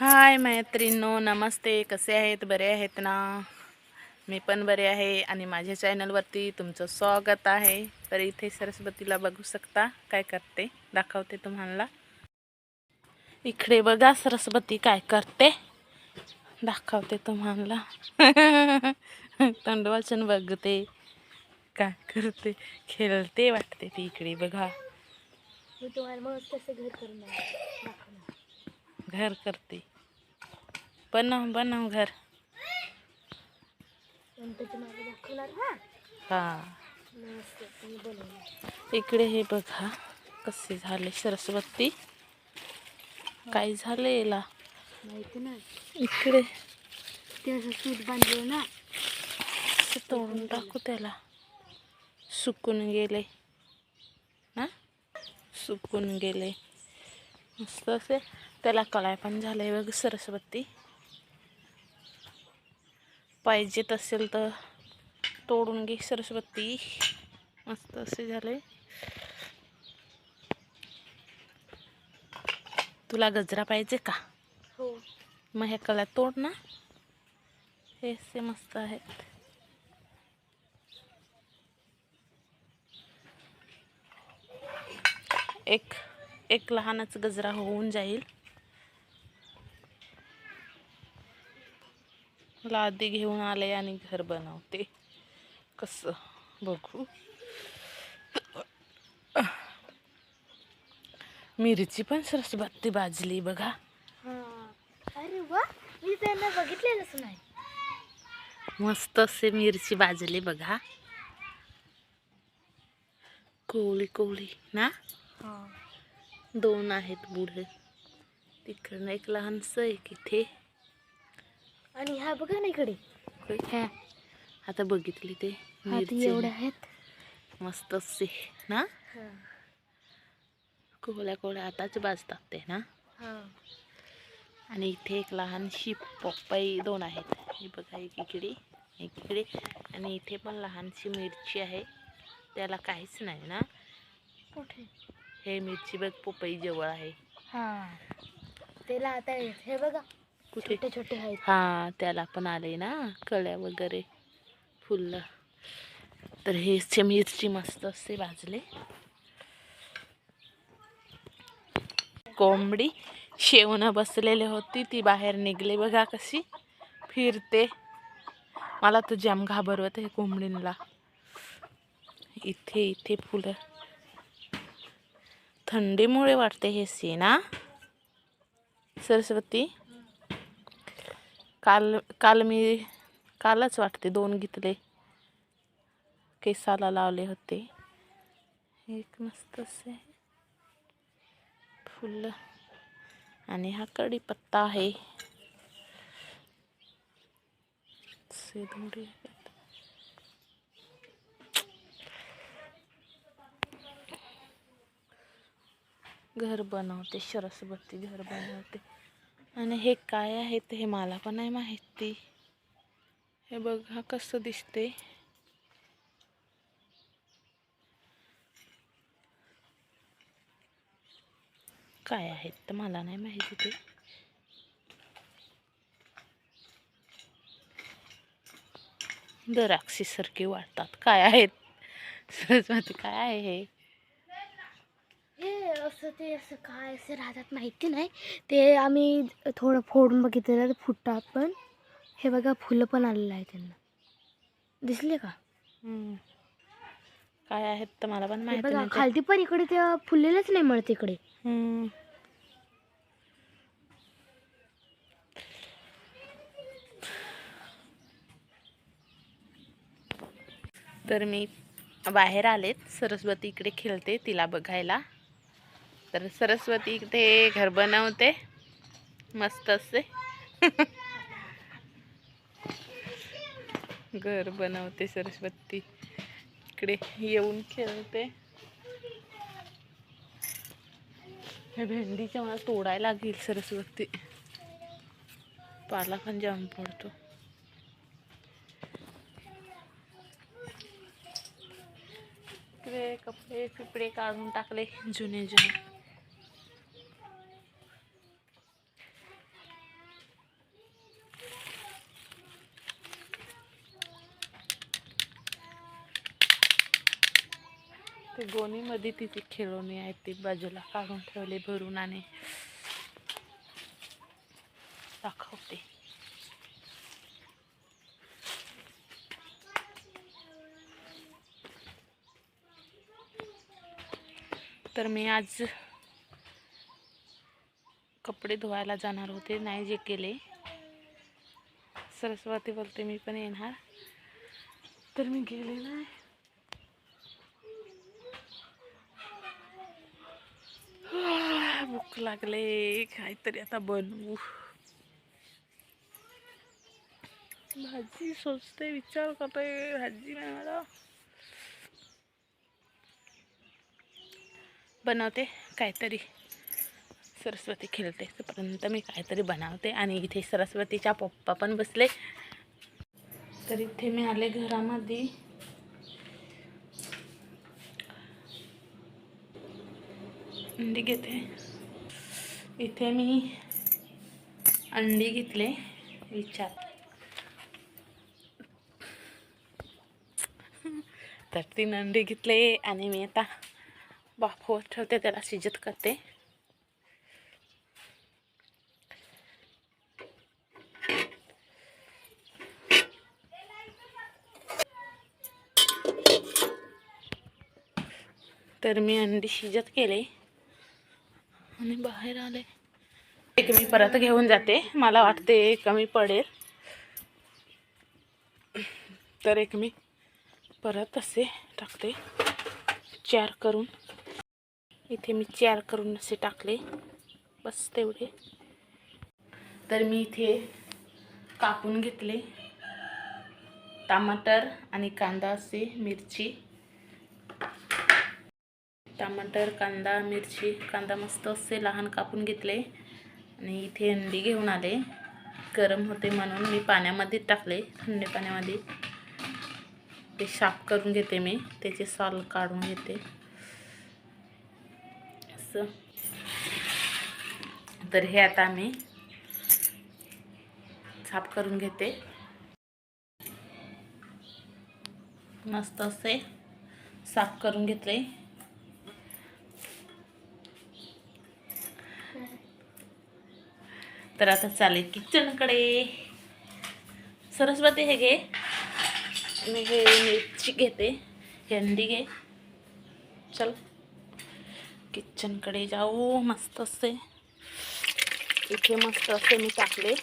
हाय मैत्रिणींनो नमस्ते. कसे आहेत? बरे आहेत ना? मी पण बरे आहे आणि माझ्या चॅनलवरती तुमचं स्वागत आहे. तर इथे सरस्वतीला बघू शकता काय करते. दाखवते तुम्हाला. इकडे बघा सरस्वती काय करते. दाखवते तुम्हाला. तोंडवाचन बघते. काय करते. खेळते वाटते ती इकडे बघा. मी तुम्हाला मग कसं घर घर करते. बनव बनव घर. हा? इकडे हे बघा कसे झाले सरस्वती. काय झाले याला? माहिती ना इकडे. ते असं सूट बांधलं ना. असं तोडून टाकू त्याला. सुकून गेले. ना सुकून गेले. मस्त असे त्याला कळाय पण झालंय बघ सरस्वती. पाहिजेत असेल तर तोडून घे सरस्वती. मस्त असे झाले. तुला गजरा पाहिजे का? हो. मग हे कला तोड ना. हे असे मस्त आहेत. एक एक लहानच गजरा होऊन जाईल. लादी घेऊन आले आणि घर बनवते. कसं? बघू. मिरची पण सरसबत्ती भाजली बघा. हा. अरे वा मी त्यांना बघितलेलंच नाही. मस्त असे मिरची भाजली बघा. कोवळी कोवळी ना? हा. दोन आहेत बुढे. तिकडनं एक लहानसं एक इथे. आणि ह्या बघा ना इकडे. ह्या आता बघितली ते. हा मिरची एवढ्या आहेत. मस्त असे ना? हा. कोवळ्या कोवळ्या आताच भाजतात ते ना? हा. आणि इथे एक लहानशी पपई दोन आहेत. हे बघा एक इकडे एक इकडे. आणि इथे पण लहानशी मिरची आहे. त्याला काहीच नाही ना? कुठे? हे मिरची बघ पपई जवळ आहे. हा. त्याला आता. हे बघा. कुठे? छोटे छोटे आहेत. हा त्याला पण आले ना कळ्या वगैरे फुललं तर हे मिरची मस्त असे भाजले. कोंबडी शेवणं बसलेली होती ती बाहेर निघली बघा कशी. फिरते. मला तर जाम घाबरवत आहे कोंबडींना इथे इथे फुलं. थंडीमुळे वाटते हे सी ना सरस्वती? काल काल मी कालच वाटते दोन घेतले. केसाला लावले होते. एक मस्त असे फुलं. आणि हा कढीपत्ता आहे. घर बनवते सरस्वती घर बनवते. आणि हे काय आहेत हे मला पण नाही माहिती. हे बघा कसं दिसते. काय आहेत तर मला नाही माहिती ते. दराक्षीसारखे वाटतात काय आहेत? सरस्वती काय आहे हे? असं ते असं काय असं राहतात माहिती नाही. ते आम्ही थोडं फोडून बघितलेलं फुटतात पण. हे बघा फुलं पण आलेलं आहे त्यांना. दिसले का. काय आहेत तर मला पण माहिती बघा नाही ते. खालती पण इकडे ते फुललेलंच नाही मिळत इकडे. हम्म. तर मी बाहेर आलेत. सरस्वती इकडे खेळते तिला बघायला. तर सरस्वती इकडे घर बनवते. मस्त असे. घर बनवते सरस्वती. इकडे येऊन खेळते. हे भेंडीच्या मला तोडायला लागेल सरस्वती. पाला पण जाम पडतो. कपडे फिपडे काढून टाकले जुने जुने ते गोणीमध्ये तिथे खेळवणी आहेत ती बाजूला काढून ठेवले भरून आणि दाखवते. तर मी आज कपडे धुवायला जाणार होते नाही जे केले. सरस्वती बोलते मी पण येणार. तर मी गेले नाही. भूक लागले. काहीतरी आता बनवू. भाजी सोचते विचार करते. भाजी मला. बनवते काहीतरी. सरस्वती खेळते. तोपर्यंत मी काहीतरी बनवते आणि इथे सरस्वतीच्या पप्पा पण बसले. तर इथे मी आले घरामध्ये. अंडी घेते. इथे मी अंडी घेतले विचार. तर तीन अंडी घेतले आणि मी आता बाफवर ठेवते त्याला शिजत करते. तर मी अंडी शिजत केले. आणि बाहेर आले. एक मी परत घेऊन जाते. मला वाटते कमी पडेल. तर एक मी परत असे टाकते. चार करून. इथे मी चार करून असे टाकले. बस तेवढे. तर मी इथे कापून घेतले. टमाटर आणि कांदा असे मिरची. टमाटर कांदा मिरची कांदा मस्त असे लहान कापून घेतले. आणि इथे अंडी घेऊन आले. गरम होते म्हणून मी पाण्यामध्ये टाकले थंड पाण्यामध्ये. ते साफ करून घेते मी. त्याचे साल काढून घेते. असं. तर हे आता मी साफ करून घेते. मस्त असे साफ करून घेतले. तर आता चालेल किचनकडे. सरस्वती हे घे. मी हे मिरची घेते. हे अंडी घे. चल. किचनकडे जाऊ. मस्त असे. इथे मस्त असे मी टाकले.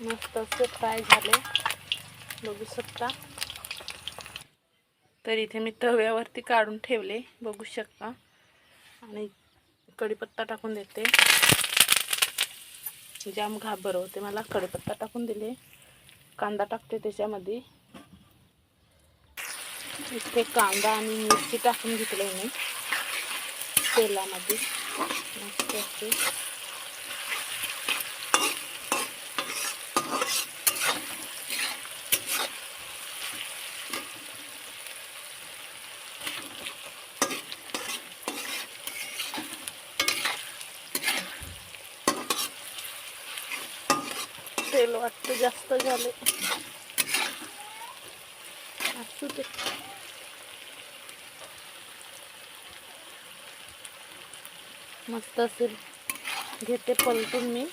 मस्त असे फ्राय झाले. बघू शकता. तर इथे मी तव्यावरती काढून ठेवले बघू शकता. आणि कढीपत्ता टाकून देते. जाम घाबर होते मला कढीपत्ता टाकून दिले. कांदा टाकते त्याच्यामध्ये. इथे कांदा आणि मिरची टाकून घेतले मी. तेलामध्ये. मस्त असे तेल वाटतं जास्त झाले. असू दे. मस्त असेल. घेते पलटून मी.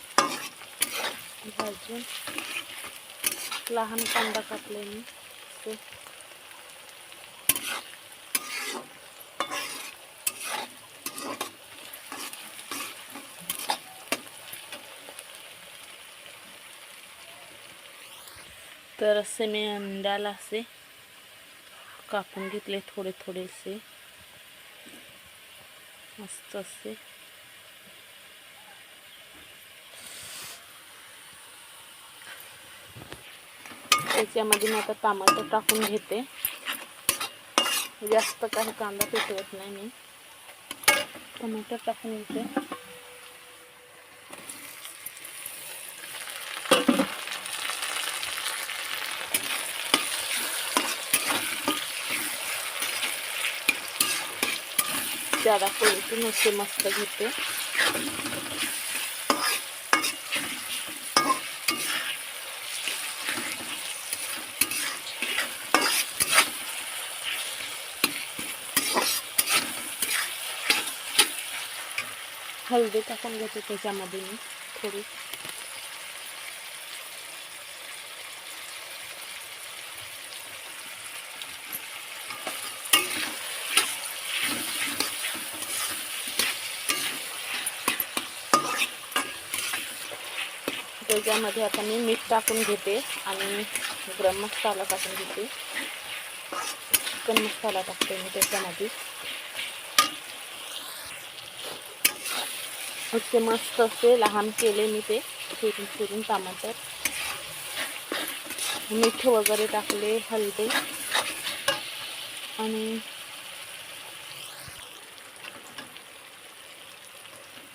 भाजून. लहान कांदा कापले मी. तर असे मी अंड्याला असे कापून घेतले थोडे थोडेसे. मस्त असे. त्याच्यामध्ये मी आता टमाटर टाकून घेते. जास्त काही कांदा पेटवत नाही मी. टमाटर टाकून घेते. ज्यादा क्वालिटी नुसते मस्त घेते हळदी टाकून घेते त्याच्यामध्ये मी थोडी त्याच्यामध्ये आता मी मीठ टाकून घेते आणि गरम मसाला टाकून घेते. चिकन मसाला टाकते मी त्याच्यामध्ये. असे मस्त असे लहान केले मी ते चिरून चिरून टमाटर. मीठ वगैरे टाकले हलदे. आणि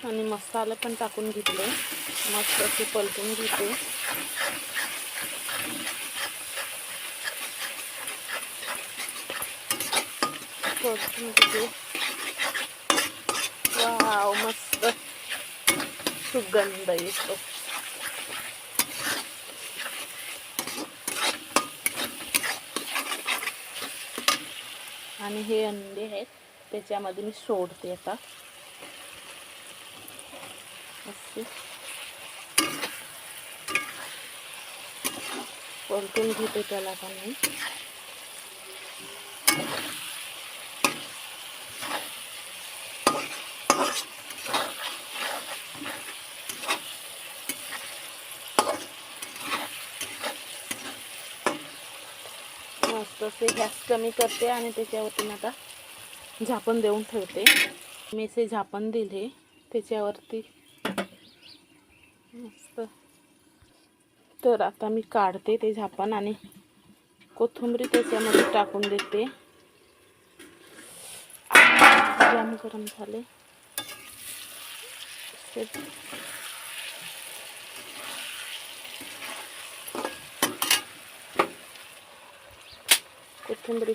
आणि मसाला पण टाकून घेतले. मस्त असे पलटून घेते. पलटून घेते. वाव मस्त. सुगंध येतो. आणि हे अंडे आहेत त्याच्यामध्ये मी सोडते आता. असे परतून घेते त्याला पण मी मस्त असे गॅस कमी करते आणि त्याच्यावरती आता झाकण देऊन ठेवते. मी असे झाकण दिले त्याच्यावरती मस्त. तर आता मी काढते ते झापण आणि कोथिंबरी त्याच्यामध्ये टाकून देते. जाम गरम झाले. कोथिंबरी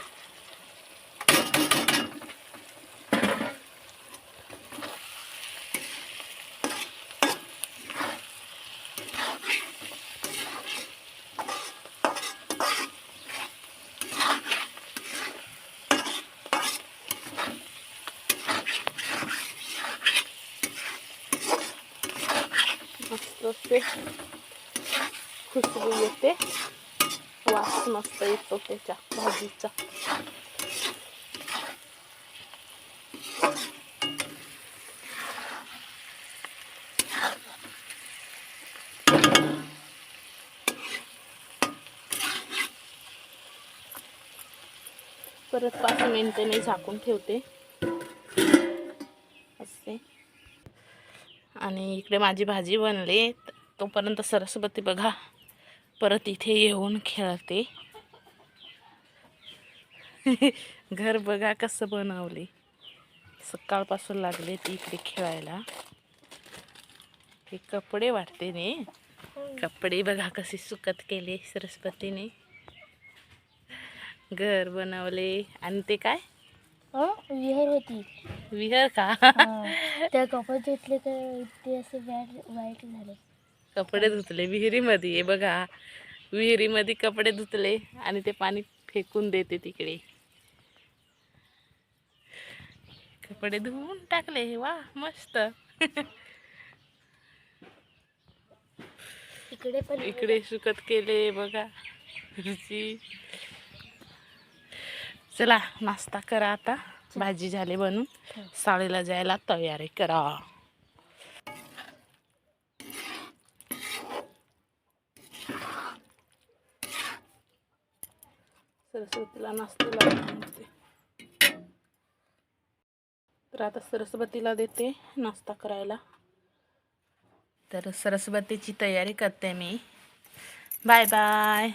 मस्त असे खुशबू येते वास मस्त येतो त्याच्या भाजीचा परत पाच मिनिटे मी झाकून ठेवते असते आणि इकडे माझी भाजी बनली. तोपर्यंत सरस्वती बघा. परत इथे येऊन खेळते. घर बघा कसं बनवले. सकाळपासून लागले ती इकडे खेळायला. हे कपडे वाटते ने. कपडे बघा कसे सुकत केले सरस्वतीने. घर बनवले. आणि ते काय? विहीर होती. विहर का. त्या कपडे धुतले तर ते असे वाईट वाईट झाले. कपडे धुतले विहिरीमध्ये. हे बघा विहिरीमध्ये कपडे धुतले आणि ते पाणी फेकून देते तिकडे. कपडे धुवून टाकले. वा मस्त. इकडे पण इकडे सुकत केले बघा. रुची चला नाश्ता करा आता. भाजी झाली बनून. साडीला जायला तयारी करा. सरस्वतीला नाश्त्याला तर आता सरस्वतीला देते नाश्ता करायला. तर सरस्वतीची तयारी करते मी. Bye bye